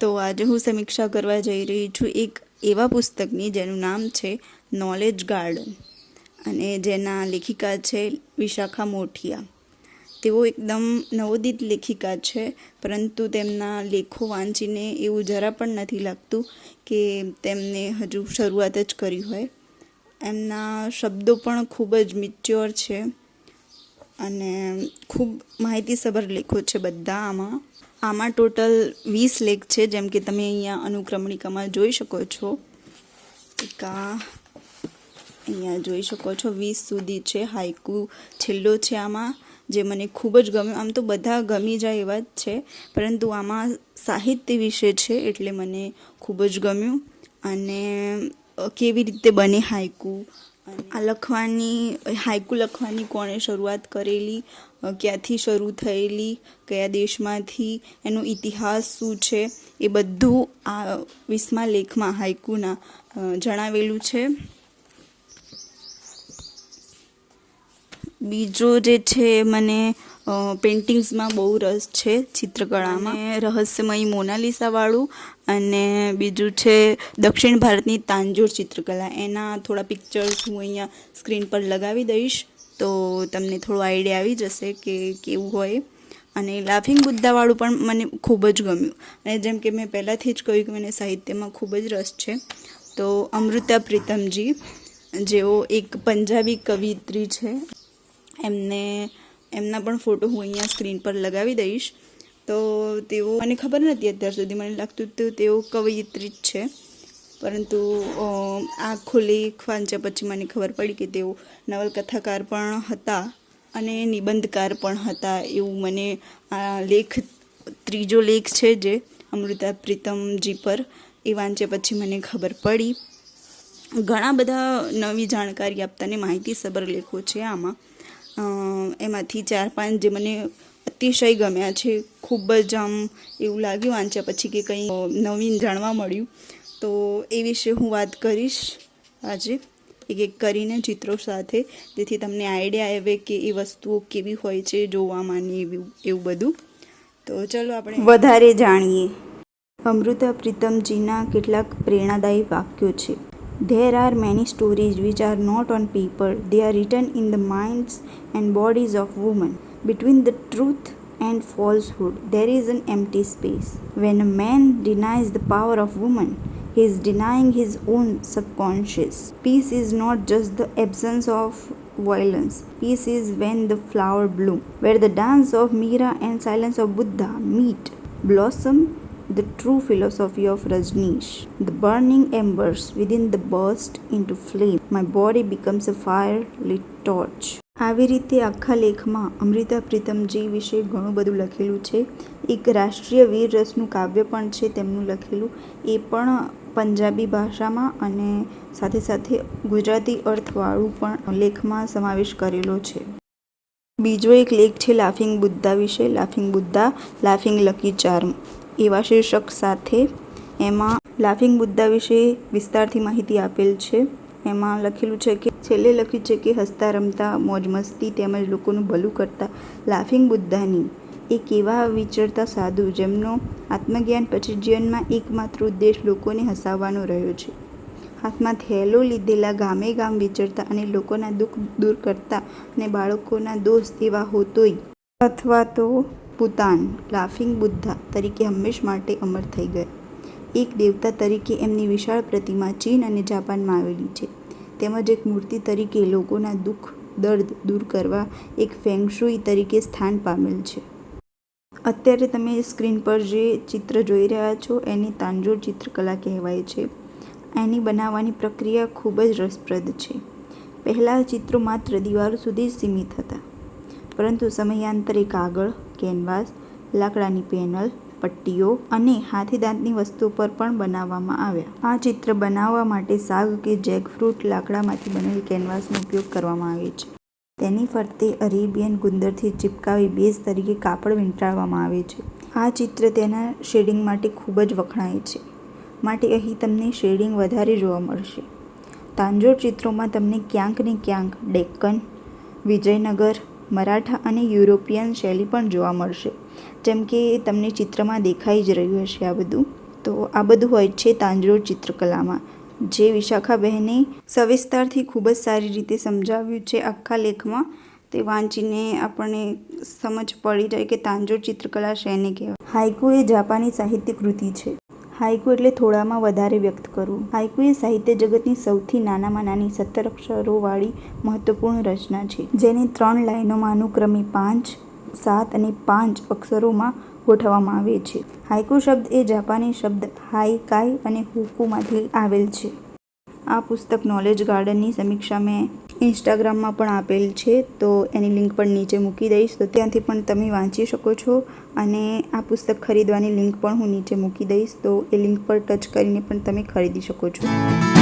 તો આજે હું સમીક્ષા કરવા જઈ રહી છું એક એવા પુસ્તકની જેનું નામ છે નોલેજ ગાર્ડન અને જેના લેખિકા છે વિશાખા મોઠિયા તેઓ એકદમ નવોદિત લેખિકા છે, પરંતુ તેમના લેખો વાંચીને એવું જરા પણ નથી લાગતું કે તેમને હજુ શરૂઆત જ કરી હોય. એમના શબ્દો પણ ખૂબ જ મિચ્યોર છે અને ખૂબ માહિતીસભર લેખો છે બધા આમાં આમાં ટોટલ વીસ લેખ છે, જેમ કે તમે અહીંયા અનુક્રમણિકામાં જોઈ શકો છો. કા અહીંયા જોઈ શકો છો, વીસ સુધી છે હાઈકુ છેલ્લો છે આમાં, જે મને ખૂબ જ ગમ્યું. આમ તો બધા ગમી જાય એવા જ છે, પરંતુ આમાં સાહિત્ય વિશે છે એટલે મને ખૂબ જ ગમ્યું. અને કેવી રીતે બને હાઈકુ આ લખવાની હાઈકુ લખવાની કોણે શરૂઆત કરેલી? ક્યાંથી શરૂ થયેલી? કયા દેશમાંથી? એનો ઇતિહાસ શું છે? એ બધું આ વીસમા લેખમાં હાઈકુના જણાવેલું છે. બીજો જે છે, મને પેઇન્ટિંગ્સમાં બહુ રસ છે ચિત્રકળામાં. રહસ્યમય મોનાલિસાવાળું અને બીજું છે દક્ષિણ ભારતની તાંજોર ચિત્રકલા. એના થોડા પિક્ચર્સ હું અહીંયા સ્ક્રીન પર લગાવી દઈશ તો તમને થોડો આઈડિયા આવી જશે કે કેવું હોય. અને લાફિંગ બુદ્ધાવાળું પણ મને ખૂબ જ ગમ્યું. અને જેમ કે મેં પહેલાંથી જ કહ્યું કે મને સાહિત્યમાં ખૂબ જ રસ છે. તો અમૃતા પ્રીતમજી જેઓ એક પંજાબી કવિત્રી છે એમને એમના પણ ફોટો હું અહીંયા સ્ક્રીન પર લગાવી દઈશ. તો તેઓ, મને ખબર નથી અત્યાર સુધી, મને લાગતું હતું તેઓ કવયિત્રી જ છે. પરંતુ આ આખો લેખ વાંચ્યા પછી મને ખબર પડી કે તેઓ નવલકથાકાર પણ હતા અને નિબંધકાર પણ હતા એવું મને આ લેખ, ત્રીજો લેખ છે જે, અમૃતા પ્રીતમજી પર, એ વાંચ્યા પછી મને ખબર પડી. ઘણા બધા નવી જાણકારી આપતા ને માહિતીસભર લેખો છે આમાં. એમાંથી ચાર પાંચ જે મને અતિશય ગમ્યા છે, ખૂબ જ આમ એવું લાગ્યું વાંચ્યા પછી કે કંઈ નવીન જાણવા મળ્યું. તો એ વિશે હું વાત કરીશ આજે. એક એક કરીને ચિત્રો સાથે, જેથી તમને આઈડિયા આવે કે એ વસ્તુઓ કેવી હોય છે જોવામાં ને એવું એવું બધું. તો ચલો આપણે વધારે જાણીએ. અમૃતા પ્રીતમજીના કેટલાક પ્રેરણાદાયી વાક્યો છે. There are many stories which are not on paper, they are written in the minds and bodies of women. Between the truth and falsehood, there is an empty space. When a man denies the power of woman, he is denying his own subconscious. Peace is not just the absence of violence. Peace is when the flower bloom, where the dance of Mira and silence of Buddha meet, blossom, the true philosophy of Rajneesh. The burning embers within the burst into flame. My body becomes a fire lit torch. આવી રીતે આખા લેખમાં અમૃતા પ્રીતમજી વિશે ઘણું બધું લખેલું છે એક રાષ્ટ્રીય વીર રસનું કાવ્ય પણ છે તેમનું લખેલું એ પણ પંજાબી ભાષામાં અને સાથે સાથે ગુજરાતી અર્થવાળું પણ લેખમાં સમાવેશ કરેલો છે બીજો એક લેખ છે લાફિંગ બુદ્ધા વિશે laughing Buddha, laughing lucky charm એવા શીર્ષક સાથે એમાં લાફિંગ બુદ્ધા વિશે વિસ્તારથી માહિતી આપેલ છે. એમાં લખેલું છે કે, છેલ્લે લખ્યું છે કે હસતા, રમતા, મોજ, મસ્તી તેમજ લોકોનું ભલું કરતા લાફિંગ બુદ્ધાની એક એવા વિચરતા સાધુ જેમનો આત્મજ્ઞાન પછી જીવનમાં એકમાત્ર ઉદ્દેશ લોકોને હસાવવાનો રહ્યો છે. હાથમાં થેલો લીધેલા ગામે ગામ વિચરતા અને લોકોના દુઃખ દૂર કરતા અને બાળકોના દોસ્ત એવા હોતોય અથવા તો પુતાન લાફિંગ બુદ્ધા તરીકે હંમેશ માટે અમર થઈ ગયા. એક દેવતા તરીકે એમની વિશાળ પ્રતિમા ચીન અને જાપાનમાં આવેલી છે. તેમજ એક મૂર્તિ તરીકે લોકોના દુઃખ, દર્દ દૂર કરવા એક ફેંગશુઈ તરીકે સ્થાન પામેલ છે. અત્યારે તમે સ્ક્રીન પર જે ચિત્ર જોઈ રહ્યા છો, એને તાંજોર ચિત્રકલા કહેવાય છે. એની બનાવવાની પ્રક્રિયા ખૂબ જ રસપ્રદ છે. પહેલાં ચિત્રો માત્ર દિવાલો સુધી જ સીમિત હતા. પરંતુ સમયાંતરે કાગળ કેનવાસ, લાકડાની પેનલ, પટ્ટીઓ અને હાથીદાંતની વસ્તુ પર પણ બનાવવામાં આવ્યા. આ ચિત્ર બનાવવા માટે સાગ કે જેકફ્રૂટ લાકડામાંથી બનેલ કેનવાસનો ઉપયોગ કરવામાં આવે છે. તેની ફરતે અરેબિયન ગુંદરથી ચિપકાવી બેઝ તરીકે કાપડ વીંટાળવામાં આવે છે. આ ચિત્ર તેના શેડિંગ માટે ખૂબ જ વખણાય છે. માટે અહીં તમને શેડિંગ વધારે જોવા મળશે. તાંજોર ચિત્રોમાં તમને ક્યાંક ને ક્યાંક ડેક્કન, વિજયનગર મરાઠા અને યુરોપિયન શૈલી પણ જોવા મળશે. જેમ કે તમને ચિત્રમાં દેખાઈ જ રહ્યું હશે આ બધું. તો આ બધું હોય છે તાંજોર ચિત્રકલામાં. જે વિશાખા બહેને સવિસ્તારથી ખૂબ જ સારી રીતે સમજાવ્યું છે આખા લેખમાં, તે વાંચીને આપણને સમજ પડી જાય કે તાંજોર ચિત્રકલા શેને કહેવાય. હાઇકુ એ જાપાની સાહિત્ય કૃતિ છે. હાઇકુ એટલે થોડામાં વધારે વ્યક્ત કરવું હાઇકુ એ સાહિત્ય જગતની સૌથી નાનામાં નાની સત્તર અક્ષરોવાળી મહત્વપૂર્ણ રચના છે, જેને ત્રણ લાઇનોમાં અનુક્રમે પાંચ, સાત અને પાંચ અક્ષરોમાં ગોઠવવામાં આવે છે. હાઇકુ શબ્દ એ જાપાની શબ્દ હાઈ, કાઈ અને હુકુમાંથી આવેલ છે. આ પુસ્તક નોલેજ ગાર્ડનની સમીક્ષા મેં ઇન્સ્ટાગ્રામમાં પણ આપેલ છે, તો એની લિંક પણ નીચે મૂકી દઈશ. તો ત્યાંથી પણ તમે વાંચી શકો છો અને આ પુસ્તક ખરીદવાની લિંક પણ હું નીચે મૂકી દઈશ. તો એ લિંક પર ટચ કરીને પણ તમે ખરીદી શકો છો.